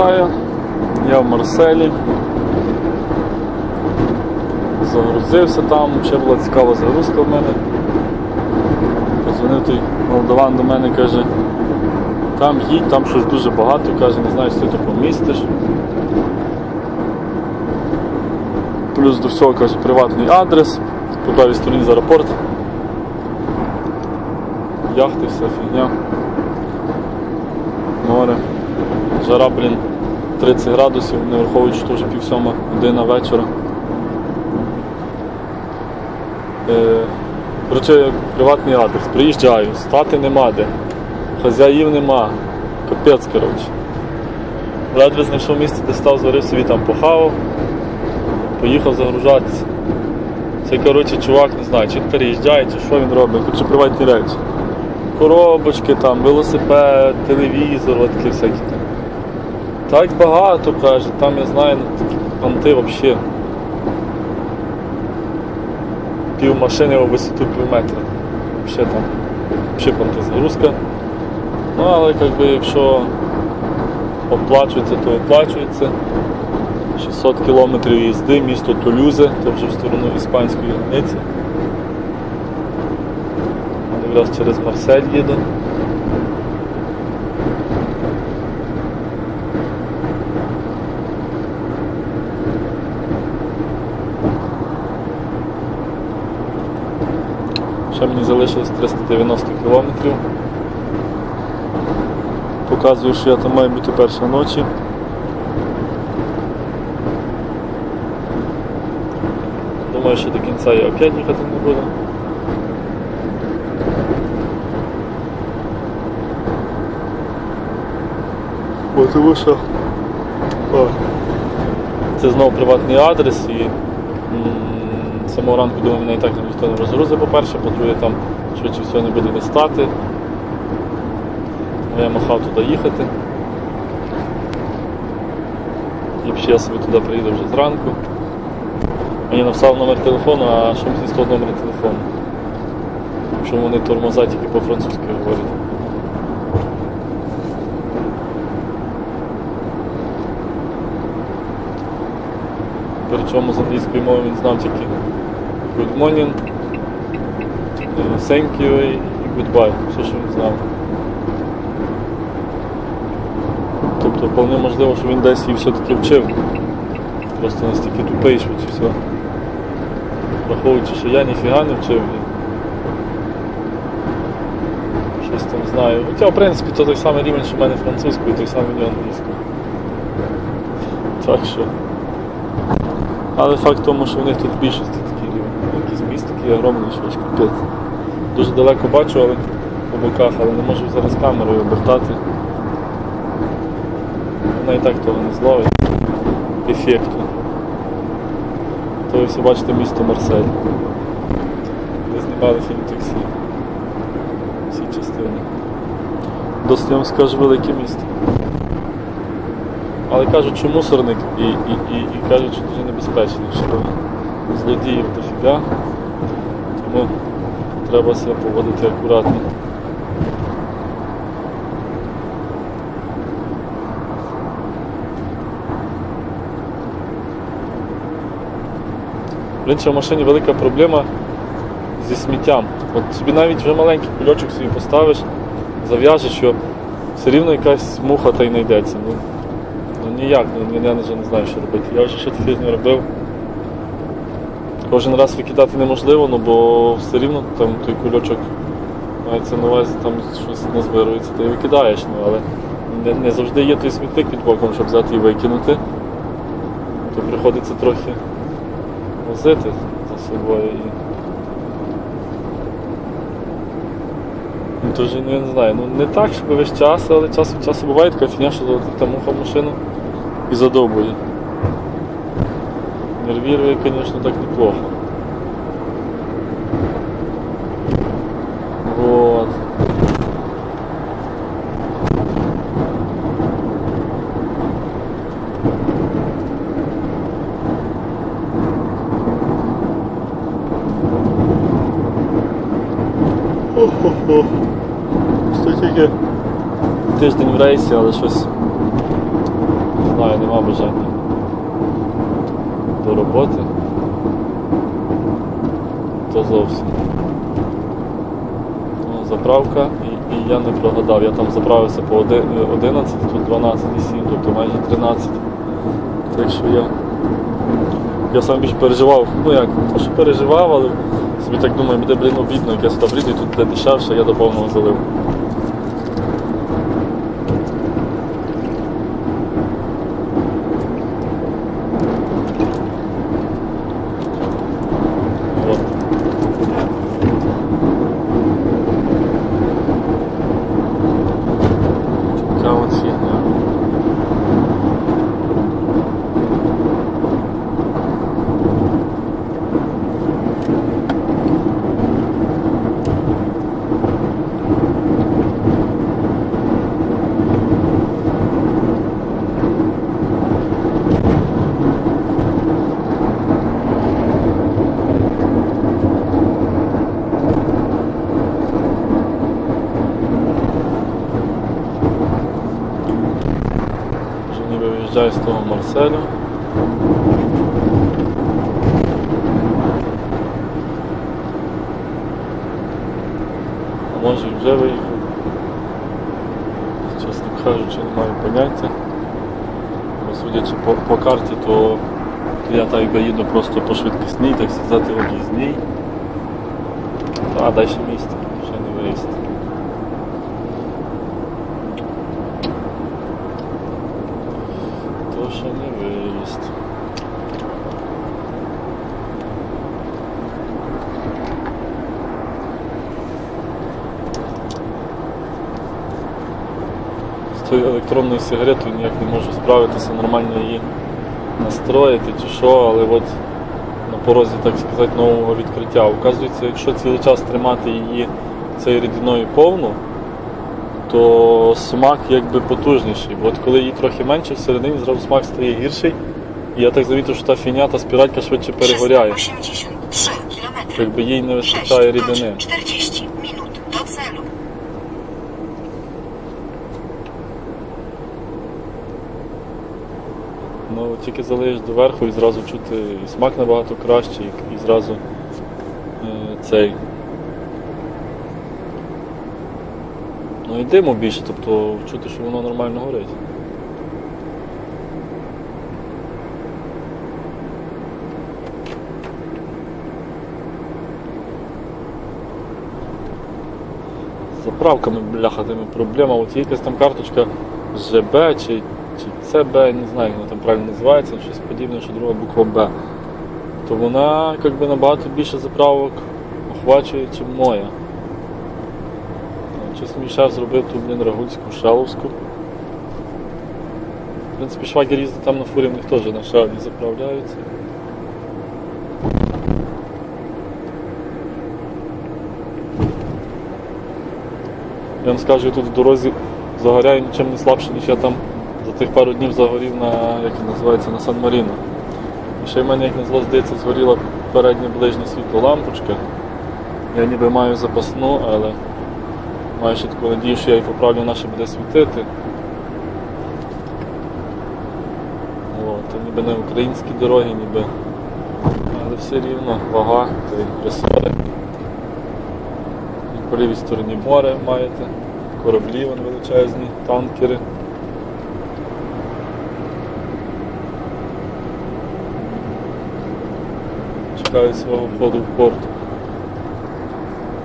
вітаю. Я в Марселі. Загрузився там, ще була цікава загрузка в мене. Подзвонив той молдаван до мене, каже, там їдь, там щось дуже багато, каже, не знаю, що ти помістиш. Плюс до всього каже приватний адрес, по правій стороні з аеропорт. Яхти, вся фігня. Море. Жара, блін, 30 градусів, не враховуючи, що вже пів сьома година вечора. Коротше, приватний адрес. Приїжджаю, стати нема де. Хазяїв нема. Капець, коротше. Ледве знайшов місце, де став, зварив собі там похавав, поїхав загружатися. Цей коротше, чувак не знаю, чи він переїжджає, чи що він робить, коротше, приватні речі. Коробочки, там, велосипед, телевізор, такі всякі там. Так багато каже, там я знаю, такі понти взагалі. Пів машини у висоту пів метра. Ще там. Ще понти загрузка. Ну, але якби, якщо оплачується, то оплачується. 600 кілометрів їзди, місто Тулюзе, то вже в сторону іспанської границі. Якраз через Марсель їду. Ще мені залишилось 390 кілометрів. Показую, що я там маю бути перша ночі. Думаю, що до кінця я опять їхати не буду. Бо тому що о, це знову приватний адрес і з самого ранку думаю, мене і так ніхто не розгрузить, по-перше, по-друге, там швидше всього не буде де стати. Я махав туди їхати. Ще я собі туди приїду вже зранку. Мені написав номер телефону, а що мені з того номера телефону? Якщо вони тормоза тільки по-французьки говорять. Причому з англійської мови він знав тільки good morning, е, thank you і goodbye. Все, що він знав. Тобто вполне можливо, що він десь її все-таки вчив. Просто настільки тупий швидше все. Враховуючи, що я ніфіга не вчив. Щось там знаю. Хоча, в принципі, то той самий рівень, що в мене французькою, той самий англійською. Так що. Але факт в тому, що в них тут в більшості такі. Якийсь міст такий огромний, що капець. Дуже далеко бачу, але по боках, але не можу зараз камерою обертати. Вона і так того не зловить. Ефекту. То ви всі бачите місто Марсель. Де знімали фільм таксі. Всі частини. Досить вам скажу велике місто. Але кажуть, що мусорник і, і, і, і кажуть, що дуже небезпечний, що злодіїв дофіга, тому треба себе поводити акуратно. В машині велика проблема зі сміттям. От собі навіть вже маленький кульочок собі поставиш, зав'яжеш, що все рівно якась муха та й знайдеться. Ніяк, ну, я вже не знаю, що робити. Я вже що таке не робив. Кожен раз викидати неможливо, ну, бо все рівно там той кульочок мається на увазі, там щось назбирується, ти викидаєш, ну, але не, не завжди є той смітник під боком, щоб взяти і викинути. То приходиться трохи возити за собою. І... Ну, Тож, ну, я не знаю, ну не так, щоб весь час, але час від часу буває така фігня, що залетить та муха в машину і задовбує. Нервірує, звісно, так неплохо. Вот. Хо-хо-хо. Що тільки тиждень в рейсі, але щось знаю, нема бажання до роботи. То зовсім. Ну, Заправка і, і я не прогадав. Я там заправився по 11, тут 12,7, тобто майже 13. Так що я. Я сам більш переживав, ну як, то що переживав, але собі так думаю, буде, блін, обідно, як я сюди прийду, і тут буде дешевше, я до повного залив. Вот. Така от фігня. Вже ніби виїжджаю з того А може вже виїхав. Чесно кажучи, не маю поняття. Бо судячи по, по карті, то, я так би їду просто по швидкісній, так сказати, об'їзній. А далі місце, ще не виїзд. То ще не виїзд. З тою електронною сигаретою ніяк не можу справитися, нормально її настроїти чи що, але от на порозі, так сказати, нового відкриття. Оказується, якщо цілий час тримати її цією рідиною повну, то смак якби потужніший. Бо От коли її трохи менше, всередині зразу смак стає гірший. І я так замітив, що та фіня, та спіралька швидше перегоряє. 383 km. Якби їй не вистачає рідини. 40 Ну тільки залиєш доверху і зразу чути і смак набагато кращий, і, і зразу е, цей. Ну і диму більше, тобто чути, що воно нормально горить. З заправками, бляха, проблема. От якась там карточка ЖБ чи, чи ЦБ, не знаю, як вона правильно називається, щось подібне, що друга буква Б. То вона якби набагато більше заправок охвачує, ніж моя. Ну, Щось мій шеф зробив ту, блін, Рагульську, Шеловську. В принципі, швагер їздить там на фурі, в них теж на шелі заправляються. Я вам скажу, я тут в дорозі загоряю нічим не слабше, ніж я там за тих пару днів загорів на, як він називається, на Сан-Маріно. І ще в мене, як назло, здається, згоріла переднє ближнє світло лампочка. Я ніби маю запасну, але маю ще таку надію, що я її поправлю, вона ще буде світити. От, ніби не українські дороги, ніби. Але все рівно вага та й ресори. По лівій стороні море маєте, кораблі вон величезні, танкери. Чекають свого входу в порт.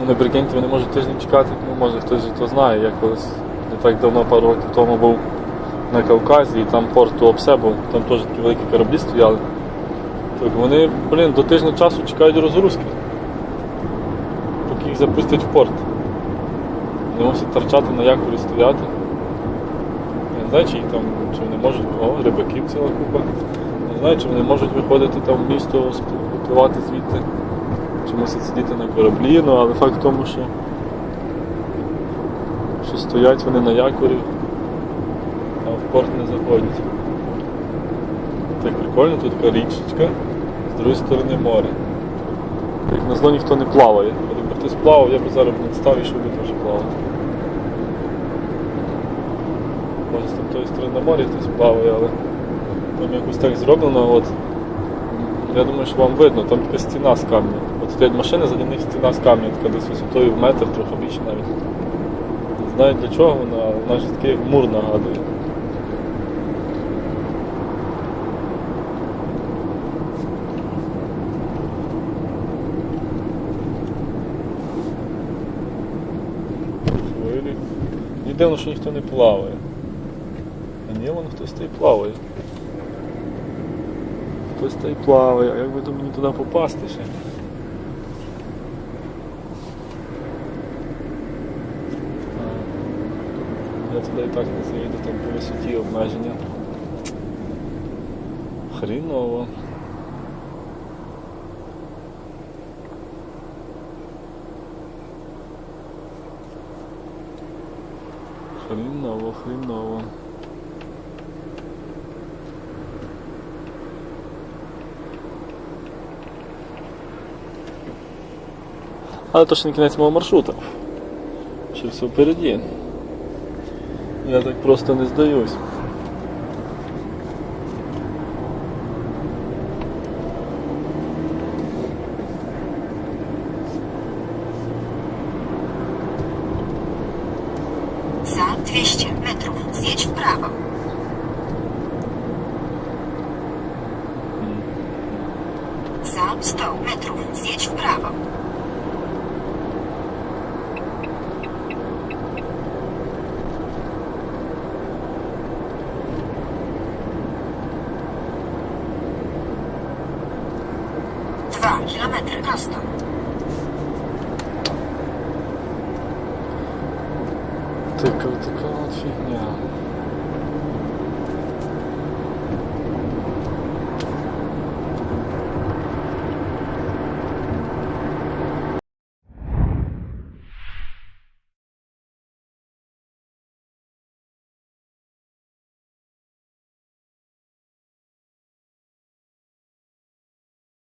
Ну не прикиньте, вони можуть тиждень чекати, ну може хтось же то знає. Я колись не так давно, пару років тому був на Кавказі і там порт Туапсе був, там теж такі великі кораблі стояли. Так вони, блін, до тижня часу чекають розгрузки поки їх запустять в порт. Вони мусять торчати на якорі стояти. Я не знаю, чи їх там, чи вони можуть, о, рибаків ціла купа. Не знаю, чи вони можуть виходити там в місто, випливати звідти, чи мусять сидіти на кораблі, ну але факт в тому, що, що стоять вони на якорі, а в порт не заходять. Так прикольно, тут така річечка, з другої сторони море. Як на зло ніхто не плаває. Якби хтось плавав, я б зараз не став і щоб би теж плавати. Може з тої сторони на морі хтось плаває, але Там якось так зроблено, от. Я думаю, що вам видно, там така стіна з камня. От стоять машини, за них стіна з камня, така десь висотою в метр, трохи більше навіть. Не знаю для чого вона, вона ж такий мур нагадує. Дивно, що ніхто не плаває. А ні, вон хтось та й плаває. Хтось та й плаває, а як би то мені туди попасти ще? Я туди і так не заїду, там по висоті обмеження. Хріново. Хріново, хріново. Але то ще не кінець мого маршрута. Ще все впереді. Я так просто не здаюсь. Za 200 metrów zjedź w prawo. Za 100 metrów zjedź w Така, така от фігня.